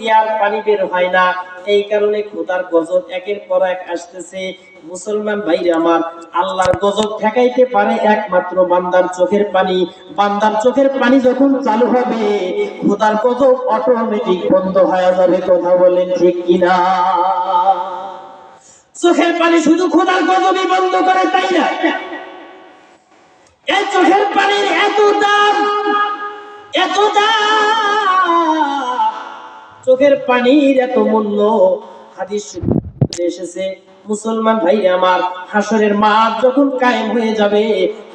দিয়ে আর পানি বের হয় না? এই কারণে খোদার গজব একের পর এক আসতেছে। মুসলমান ভাইরা আমার, আল্লাহর গজব ঠেকাইতে পারে একমাত্র বান্দার চোখের পানি। বান্দার চোখের পানি যখন চালু হবে, খোদার গজব অটোমেটিক বন্ধ হয়ে যাবে। কথা বলেন ঠিক কিনা? চোখের পানি শুধু খোদার গজবই বন্ধ করে, তাই না? এই চোখের পানির এত দাম এত দাম। চোখের পানির এত মূল্য? হাদিস এসেছে, মুসলমান ভাই আমার, হাসরের মাঠ যখন কায়েম হয়ে যাবে,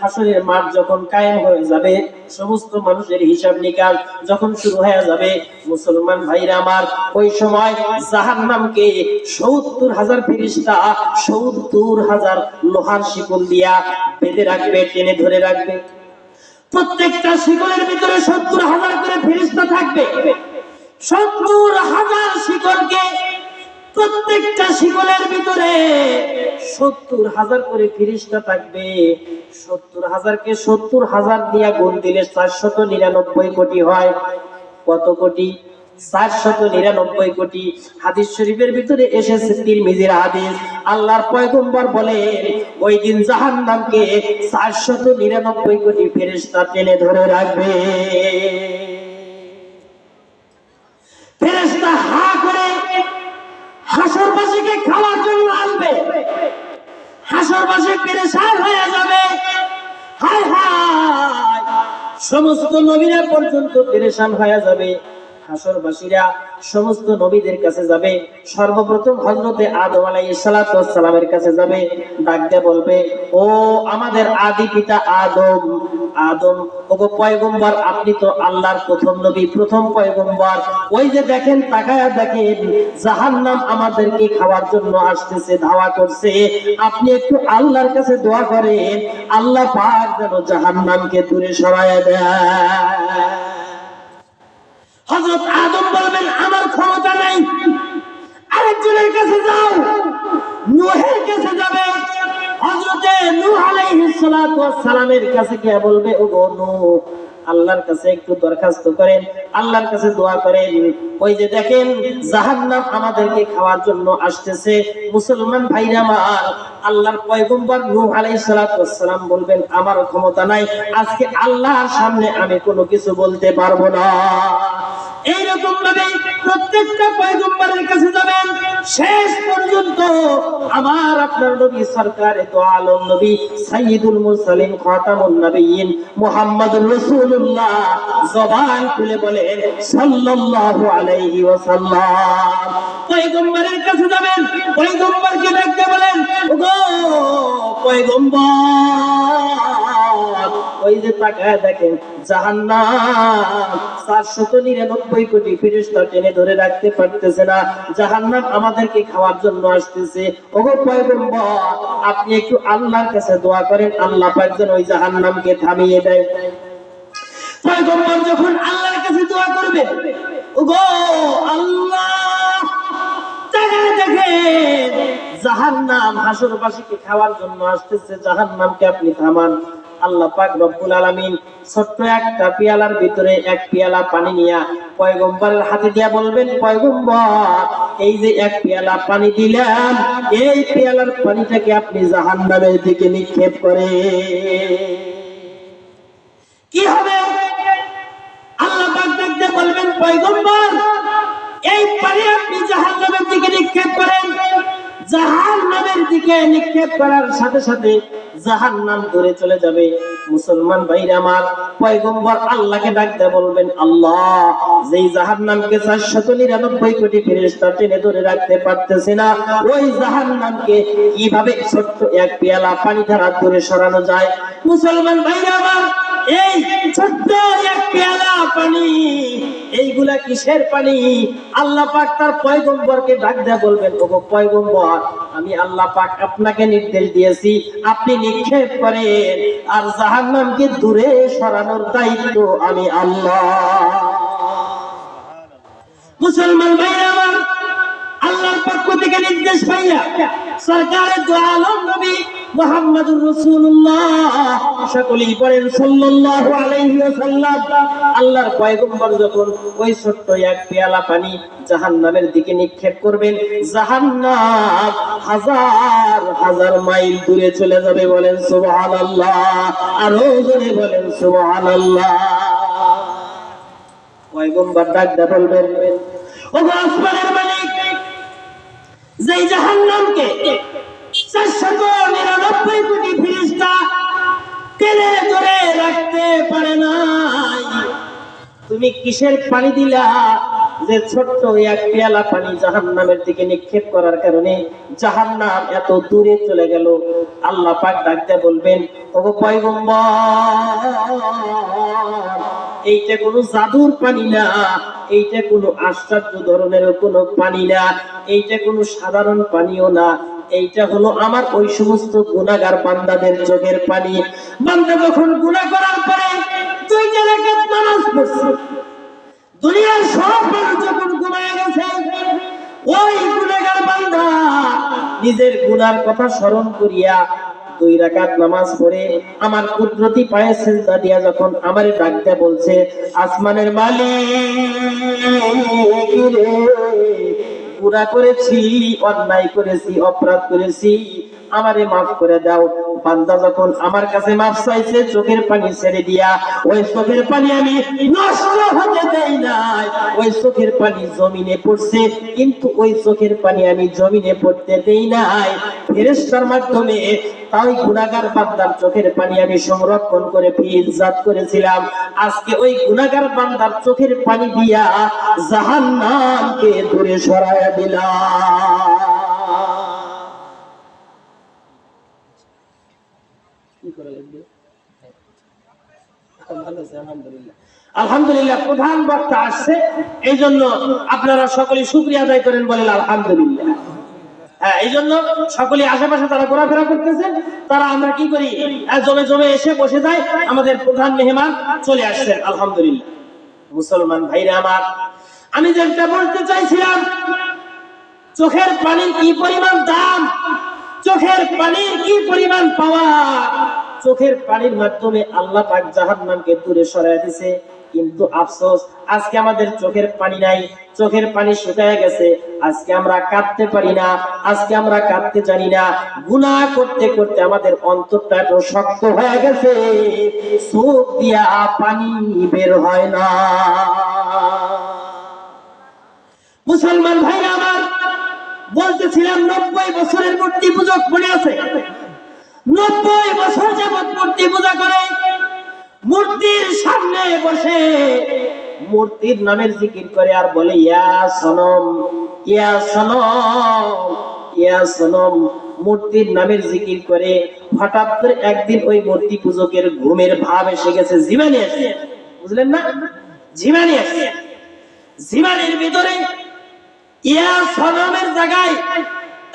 হাসরের মাঠ যখন কায়েম হয়ে যাবে, সমস্ত মানুষের হিসাব নিকাশ যখন শুরু হয়ে যাবে, মুসলমান ভাইরা আমার, ওই সময় জাহান্নামকে সত্তর হাজার ফিরিস্তা সত্তর হাজার লোহার শিকল দিয়া বেঁধে রাখবে, টেনে ধরে রাখবে। প্রত্যেকটা শিকলের ভিতরে সত্তর হাজার করে ফিরিস্তা থাকবে। সত্তর হাজার শিকলকে প্রত্যেকটা শিকলের ভিতরে সত্তর হাজার করে ফিরিস্তা থাকবে। সত্তর হাজারকে সত্তর হাজার দিয়া গুণ দিলে চারশত নিরানব্বই কোটি হয়। কত কোটি? চারশত নিরানব্বই কোটি। হাদিস শরীফের ভিতরে এসেছে তিরমিজির হাদিস। আল্লাহর পয়গম্বর বলে ওই দিন জাহান্নামকে চারশত নিরানব্বই কোটি ফেরেশতা টেনে ধরে রাখবে ফেরেশতা হা করে হাসরবাসীকে খাওয়ার জন্য আসবে হয়ে যাবে। হায় হায়। সমস্ত নবীরা পর্যন্ত পেরেশান হয়ে যাবে। হাসরবাসীরা সমস্ত নবীদের কাছে যাবে। সর্বপ্রথম আদম কাছে যাবে। ডাক দিয়ে বলবে, ও আমাদের আদি পিতা আদম আদম, ওগো পয়গম্বর, আপনি তো আল্লাহর প্রথম নবী, প্রথম পয়গম্বর। ওই যে দেখেন, তাকায়া দেখেন, জাহান্নাম আমাদেরকে খাওয়ার জন্য আসতেছে, ধাওয়া করছে। আপনি একটু আল্লাহর কাছে দোয়া করেন, আল্লাহ পাক যেন জাহান্নামকে দূরে সরাইয়া দেয়। হযরত আদম বলবেন, আমার ক্ষমতা নাই। আরেকজনের কাছে যাও। নুহের কাছে যাবে। হযরতে নূহ আলাইহিস সালাতু ওয়াস সালামের কাছে গিয়ে বলবে ও নূহ আল্লাহর কাছে একটু দরখাস্ত করেন, আল্লাহর কাছে দোয়া করেন। ওই যে দেখেন, জাহান্নাম আমাদেরকে খাওয়ার জন্য আসতেছে। মুসলমান ভাইরা আমার, আল্লাহর পয়গম্বর নূহ আলাইহিস সালাম বলবেন, আমার ক্ষমতা নাই, আজকে আল্লাহর সামনে আমি কোনো কিছু বলতে পারব না। এইরকম ভাবে প্রত্যেকটা পয়গম্বরের কাছে যাবেন, শেষ পর্যন্ত আমার আপনার নবী সরকার, এত আলম নবী সাইদুল মুসলিম খাতামুন নবীন, মুহাম্মদুর রাসূলুল্লাহ, জবান খুলে বলে, সাল্লাল্লাহু আলাইহি ওয়াসাল্লাম। পয়গম্বরের কাছে যাবেন, পয়গম্বরকে ডাকতে বলেন, ওগো পয়গম্বর, ওই যে তাকায় দেখেন, জাহান্নাম 499 নব্বই কোটি ফিরিস্তা টেনে ধরে রাখতে পারতেছে না। জাহান্নাম আমাদেরকে খাওয়ার জন্য আসতেছে। ওগো পয়গম্বর, আপনি একটু আল্লাহর কাছে দোয়া করেন, আল্লাহ পাক ওই জাহান্নামকে থামিয়ে দেয়। যখন আল্লাহর কাছে দোয়া করবে, ওগো আল্লাহ দেখেন খাওয়ার জন্য আসতেছে। জাহান্নামকে আপনি থামান। আল্লাহ পাক রব্বুল আলামিন ছোট্ট একটা পিয়ালার ভিতরে এক পিয়ালা পানি নিয়া পয়গম্বরের হাতে দিয়া বলবেন, পয়গম্বর, এই যে এক পিয়ালা পানি দিলাম, এই পিয়ালার পানিটাকে আপনি জাহান্নামের দিকে নিক্ষেপ করে কি হবে? আল্লাহ পাক দেখতে বলবেন, পয়গম্বর, এই পানি আপনি জাহান্নামের দিকে নিক্ষেপ করেন। জাহান্নামের দিকে নিক্ষেপ করার সাথে সাথে জাহান্নাম ধরে চলে যাবে। মুসলমান ভাইরা আমার, পয়গম্বর আল্লাহকে ডাকতে বলবেন, আল্লাহ, যেই জাহান্নামকে চারশত নিরানব্বই কোটি ফেরেশতা টেনে ধরে রাখতে পারতেছে না, ওই জাহান্নামকে কীভাবে ছোট্ট এক পেয়ালা পানি ধারা ধরে সরানো যায়? মুসলমান ভাইরা আমার এই ছোট্ট এক পেয়ালা পানি, এইগুলা কিসের পানি? আল্লাহ পাক তার পয়গম্বরকে ডাক দেয়া বলবেন, ওগো পয়গম্বর, আমি আল্লাহ পাক আপনাকে নির্দেশ দিয়েছি, আপনি নিক্ষেপ করেন, আর জাহান্নামকে দূরে সরানোর দায়িত্ব আমি আল্লাহ। মুসলমান ভাইরা আমার, আল্লাহর পক্ষ থেকে নির্দেশ পাইয়া, সরকারের দু আলম নবী মুহাম্মাদুর রাসূলুল্লাহ। সকলেই বলেন সাল্লাল্লাহু আলাইহি ওয়াসাল্লাম, আল্লাহর পয়গম্বর যখন ওই ছোট্ট এক পেয়ালা পানি জাহান্নামের দিকে নিক্ষেপ করবেন, জাহান্নাম হাজার হাজার মাইল দূরে চলে যাবে বলেন সুবহানাল্লাহ। আরও জোরে বলেন সুবহানাল্লাহ। পয়গম্বর ডাক দা ও আসমানের মালিক, যেই জাহান্নামকে চারশত নিরানব্বই কোটি ফিরিস্তা টেনে ধরে রাখতে পারে নাই। তুমি কিসের পানি দিলা? যে ছোট্ট এক পেয়ালা পানি জাহান্নামের দিকে নিক্ষেপ করার কারণে জাহান্নাম এত দূরে চলে গেল। আল্লাহ পাক ডাকতে বলবেন, ওগো পয়গম্বর, এইটা কোনো জাদুর পানি না। এইটা কোনো আশ্চর্য ধরনের কোনো পানি না। এইটা কোনো সাধারণ পানিও না। এইটা হলো আমার ওই সমস্ত গুনাহগার বান্দাদের চোখের পানি। বান্দা যখন গুনাহ করার পরে দুই জায়গায় নামাজ পড়ছে। দুনিয়ার সব মানুষ যখন ঘুমায় গেছে, ওই গুনাহগার বান্দা নিজের গুনার কথা স্মরণ করিয়া দুই রাকাত নামাজ পড়ে, আমার কুদরতি পায়ে সেজদা দিয়া যখন আমারে ডাকতে বলছে, আসমানের মালিক রে গুনাহ করেছি অন্যায় করেছি অপরাধ করেছি আমারে মাফ করে দাও বান্দা যখন আমার কাছে মাফ চাইছে, চোখের পানি ছেড়ে দিয়া, ওই চোখের পানি আমি নষ্ট হতে দেই নাই। ওই চোখের পানি জমিনে পড়ছে, কিন্তু ওই চোখের পানি আমি জমিনে পড়তে দেই নাই। ফেরেশতার মাধ্যমে তাই গুনাহগার বান্দার চোখের পানি আমি সংরক্ষণ করে ফিজাত করেছিলাম। আজকে ওই গুনাহগার বান্দার চোখের পানি দিয়া জাহান্নামকে দূরে সরায়া দিলাম কি করা লাগবে ভালো আছে আলহামদুলিল্লাহ। প্রধান বক্তা আসছে এই জন্য আপনারা সকলে শুক্রিয়া আদায় করেন বলেন আলহামদুলিল্লাহ। হ্যাঁ আমার আমি যেটা বলতে চাইছিলাম, চোখের পানির কি পরিমাণ দাম? চোখের পানির কি পরিমাণ পাওয়া চোখের পানির মাধ্যমে আল্লাহ পাক জাহান্নামকে দূরে সরায় দিছে। কিন্তু আফসোস, আজকে আমাদের চোখের পানি নাই, চোখের পানি শুকায় গেছে। আজকে আমরা কাঁদতে পারি না, আজকে আমরা কাঁদতে জানি না। গুনাহ করতে করতে আমাদের অন্তরটা এত শক্ত হয়ে গেছে, চোখ দিয়া পানি বের হয় না। মুসলমান ভাইরা আমার, বলতেছিলাম নব্বই বছরের মূর্তি পূজক মনে আছে? নব্বই বছর যাবৎ মূর্তি পূজা করে, মূর্তির সামনে বসে মূর্তির নামের জিকির করে আর বলে, ইয়া সনম ইয়া সনম ইয়া সনম। মূর্তির নামের জিকির করে হঠাৎ করে একদিন ওই মূর্তি পূজকের ঘুমের ভাব এসে গেছে জীবানি এসে। বুঝলেন না? জীবানি এসে। জীবানির ভিতরে ইয়া সনমের জায়গায়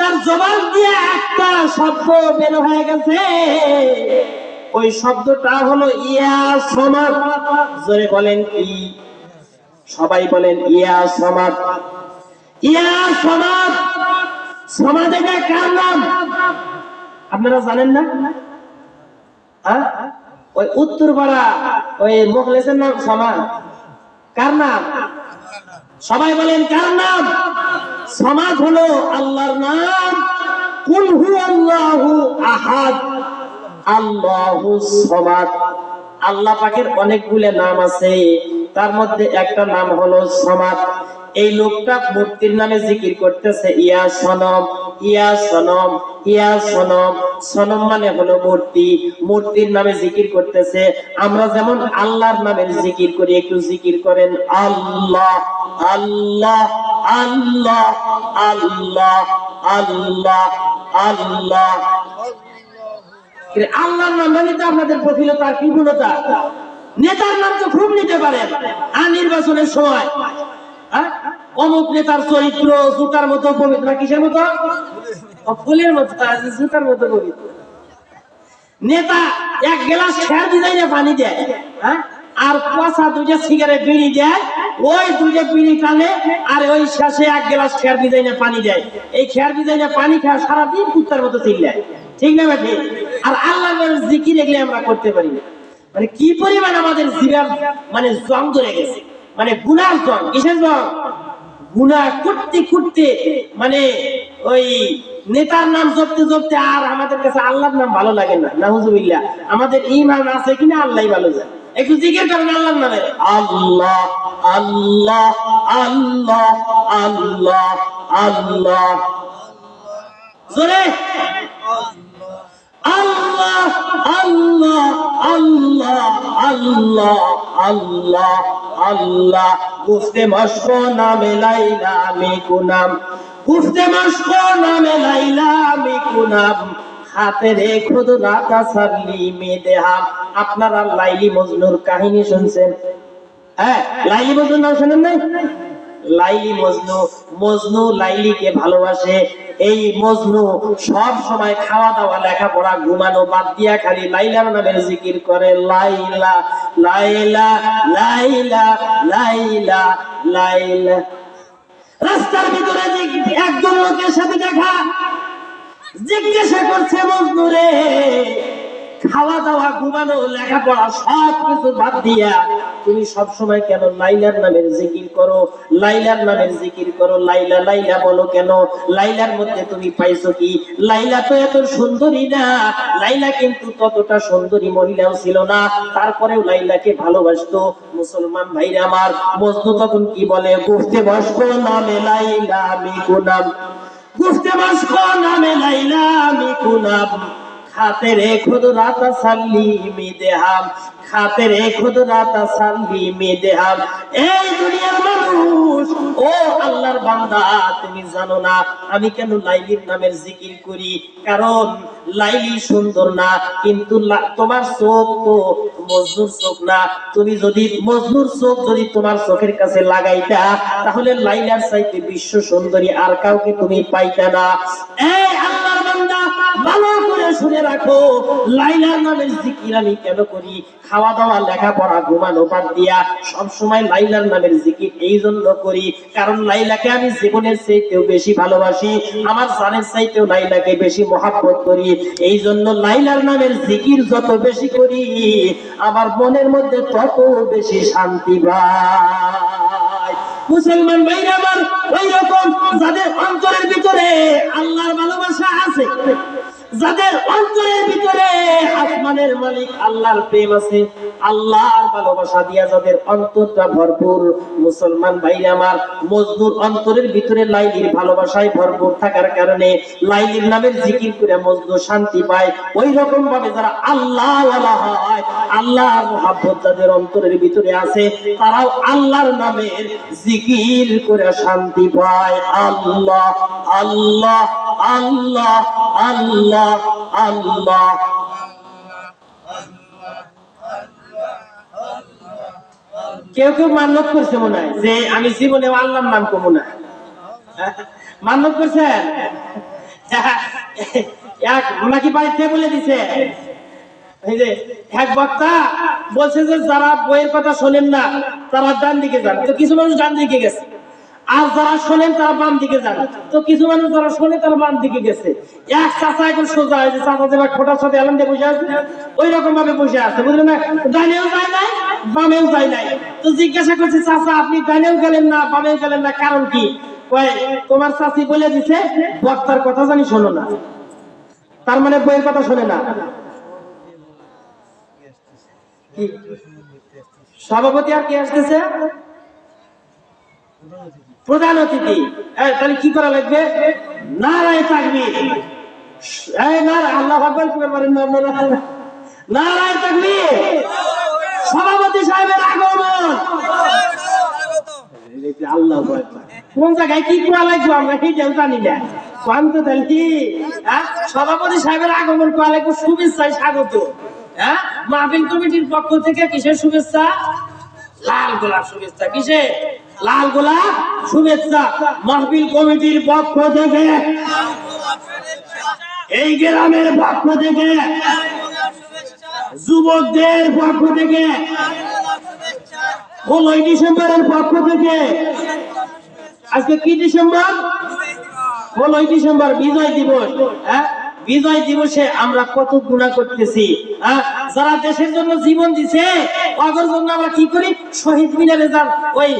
তার জবান দিয়ে একটা শব্দ বের হয়ে গেছে। ওই শব্দটা হলো, ইয়া সমাদ। জোরে বলেন কি? সবাই বলেন, ইয়া সমাদ। ইয়া সমাদ! সমাদ এটা কার নাম? আপনারা জানেন না? ওই উত্তরপাড়া, ওই মুখলেসের নাম সমাদ। কার নাম? সবাই বলেন, কার নাম? সমাজ হলো আল্লাহর নাম। কুলহু আল্লাহ আহাদ। আল্লাহু সমাদ। আল্লাহ পাকের অনেকগুলো নাম আছে। তার মধ্যে একটা নাম হলো সমাজ এই লোকটা মূর্তির নামে জিকির করতেছে, ইয়া সনম ইয়া সনম ইয়া সনম। সনম মানে হলো মূর্তি। মূর্তির নামে জিকির করতেছে। আমরা যেমন আল্লাহর নামের জিকির করি, একটু জিকির করেন, আল্লাহ আল্লাহ আল্লাহ আল্লাহ আল্লাহ আল্লাহ। আল্লাহর নাম নিতে আপনাদের প্রফিলতা আর কৃপণতা নেতার নাম তো খুব নিতে পারেন আর নির্বাচনের সময় হ্যাঁ? অমুক নেতার চরিত্র জুতার মতো পবিত্র কিসের মতো? ফুলের মতো জুতার মতো পবিত্র নেতা এক গ্লাস খেয়ার দিদাই না পানি দেয় হ্যাঁ? আর পচা দুইটা সিগারেট বিড়ি দেয়, ওই দুইটা বিড়ি টানে, আর ওই শেষে এক গ্লাস খেয়ার দিদাই না পানি দেয়। এই খেয়ার দিদাই না পানি খাওয়া সারাদিন কুত্তার মতো চিল্লায়। ঠিক না বেঠে আর আল্লাহ জিকির এগুলো আমরা করতে পারি না। মানে কি পরিমাণ আমাদের জিরার মানে জং ধরে গেছে। মানে গুনার জং, কিসের জং? গুনাহ করতে করতে মানে ওই নেতার নাম জপতে জপতে আর আমাদের কাছে আল্লাহর নাম ভালো লাগে না। নাহুজুবিল্লাহ আমাদের ঈমান আছে কিনা আল্লাহ ভালো যায় একটু জিজ্ঞেস করেন আল্লাহর নামে। আল্লাহ আল্লাহ আল্লাহ আল্লাহ আল্লাহ। জোরে। আল্লাহ আল্লাহ আল্লাহ আল্লাহ আল্লাহ আল্লাহ। গুফতে মশক নামে লাইলা আমি কুনাম। গুফতে মশক নামে লাইলা আমি কুনাম। হাতে রে খুদ রাতা সাল্লি মে দেহাম আপনারা লাইলি মজনুর কাহিনী শুনছেন? হ্যাঁ লাইলি মজনুর নাম শুনেন নাই? লাইলি মজনু মজনু লাইলিকে ভালোবাসে। এই মজনু সব সময় খাওয়া দাওয়া লেখাপড়া, ঘুমানো বাদ দিয়া খালি লাইলার নামের জিকির করে। লাইলা লাইলা লাইলা লাইলা লাইলা। রাস্তার ভিতরে একজন লোকের সাথে দেখা। জিজ্ঞাসা করছে মজনুরে খাওয়া ঘুমানো, লেখাপড়া সব কিছু বাদ দিয়া তুমি সব সময় কেন লাইলার নামের জিকির করো? লাইলার নামের জিকির করো, লাইলা লাইলা বলো কেন? লাইলার মধ্যে তুমি পাইছো কি? লাইলা তো এত সুন্দরী না। লাইলা কিন্তু ততটা সুন্দরী মহিলাও ছিল না। তারপরেও লাইলাকে ভালোবাসতো মুসলমান ভাইরা আমার। মজনু তখন কি বলে? গুফতে বস্ক নামে লাইলা আমি। গুনাম গুফতে বস্ক নামে লাইলা আমি। গুনাম খুদ রাতা সাল্লি খুদ রাতা সাল্লি এই দুনিয়ার মানুষ, ও আল্লাহর বান্দা, তুমি জানো না, আমি কেন লাইলির নামের জিকির করি? কারণ লাইলি সুন্দর না, কিন্তু তোমার চোখ তো মজনুর চোখ না। তুমি যদি, মজনুর চোখ যদি তোমার চোখের কাছে লাগাইতা, তাহলে লাইলার চাইতে বিশ্ব সুন্দরী আর কাউকে তুমি পাইতা না। এই আল্লাহর শুনে রাখো, লাইলার নামের জিকির আমি কেন করি? খাওয়া দাওয়া, লেখাপড়া, ঘুমানো বাদ দিয়া সব সময় লাইলার নামের জিকির এই জন্য করি। কারণ লাইলাকে আমি জীবনের চাইতেও বেশি ভালোবাসি, আমার জানের চাইতেও লাইলাকে বেশি মহাব্বত করি। এই জন্য লাইলার নামের জিকির যত বেশি করি, আমার মনের মধ্যে তত বেশি শান্তি পাই। মুসলমান ভাইরা আমার ওই রকম যাদের অন্তরের ভিতরে আল্লাহর ভালোবাসা আছে যাদের অন্তরের ভিতরে আসমানের মালিক আল্লাহর প্রেম আছে, আল্লাহর ভালোবাসা দিয়া যাদের অন্তরটা ভরপুর, মুসলমান ভাইরা আমার, মজদুর অন্তরের ভিতরে লাইলির ভালোবাসায় ভরপুর থাকার কারণে লাইলির নামের জিকির করে মজদুর শান্তি পায়। ওই রকম ভাবে যারা আল্লাহ হয়, আল্লাহর মহাব্বত যাদের অন্তরের ভিতরে আছে, তারাও আল্লাহর নামের জিকির করে শান্তি পায়। আল্লাহ আল্লাহ আল্লাহ আল্লাহ আল্লাহ। কেউ কেউ মান্যত করছে মনে হয়। যে আমি জীবনে আল্লাহর নাম কমু না। মান্যত করছেন এক নাকি বাড়িতে বলে দিছে। এক বক্তা বলছে যে, যারা বইয়ের কথা শোনেন না, তারা ডান দিকে যান। তো কিছু মানুষ ডান দিকে গেছে। আর যারা শোনেন তারা বাম দিকে যান তো কিছু মানুষ যারা শোনে তারা বাম দিকে গেছে। এক চাচা এখন সোজা হয়েছে, চাচা যে খোটার সাথে এলাম দিয়ে বসে আছে। ওই রকম ভাবে বসে আছে, বুঝলেন না? ডানেও যায় নাই, বামেও যায় নাই। তো জিজ্ঞাসা করছে, চাচা, আপনি ডানেও গেলেন না, বামেও গেলেন না, কারণ কি? তোমার চাচি বলে দিছে, বক্তার কথা জানি শোনো না। তার মানে বইয়ের কথা শোনে না। সভাপতি আর কে আসতেছে? প্রধান অতিথি। তাহলে কি করা লাগবে? নারায় থাকবি আল্লাহ আকবার, কি বলবেন না আপনারা? নারায় থাকবি সভাপতি সাহেবের আগমন। আল্লাহ কোন জায়গায় কি করা লাগবে? শুভেচ্ছায় হ্যাঁ পক্ষ থেকে কিসের শুভেচ্ছা? লাল গোলাপ শুভেচ্ছা। কিসে? লাল গোলাপ শুভেচ্ছা। মাহফিল কমিটির পক্ষ থেকে। এই গ্রামের পক্ষ থেকে। যুবকদের পক্ষ থেকে। ষোলোই ডিসেম্বরের পক্ষ থেকে। আজকে কি ডিসেম্বর? ষোলোই ডিসেম্বর, বিজয় দিবস। হ্যাঁ? বিজয় দিবসে আমরা কত গুণা করতেছি হ্যাঁ? যারা দেশের জন্য জীবন দিছে অগর জন্য আমরা কি করি? শহীদ মিনারে যান ওই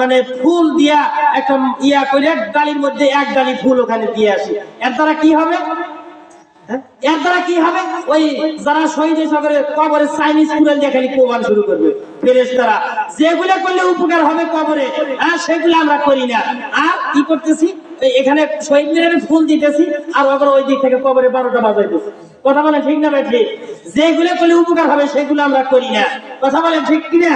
মানে ফুল দিয়া একটা ইয়া করে ডালির মধ্যে এক ডালি ফুল ওখানে দিয়ে আসি। এর দ্বারা কি হবে? হ্যাঁ? এর দ্বারা কি হবে? ওই যারা শহীদ সাগরে কবরে চাইনিজ কুড়াল দিয়ে খালি প্রমাণ শুরু করবে। ফেরেস তারা যেগুলো করলে উপকার হবে কবরে হ্যাঁ সেগুলো আমরা করি না। আর কি করতেছি? এখানে শহীদ মিনারে ফুল দিতেছি, আর আবার ওই দিক থেকে কবরে বারোটা বাজাইতেছি। কথা বলে ঠিক না ভাই? ঠিক? যেগুলো করলে উপকার হবে, সেগুলো আমরা করি না। কথা বলে ঠিক কিনা?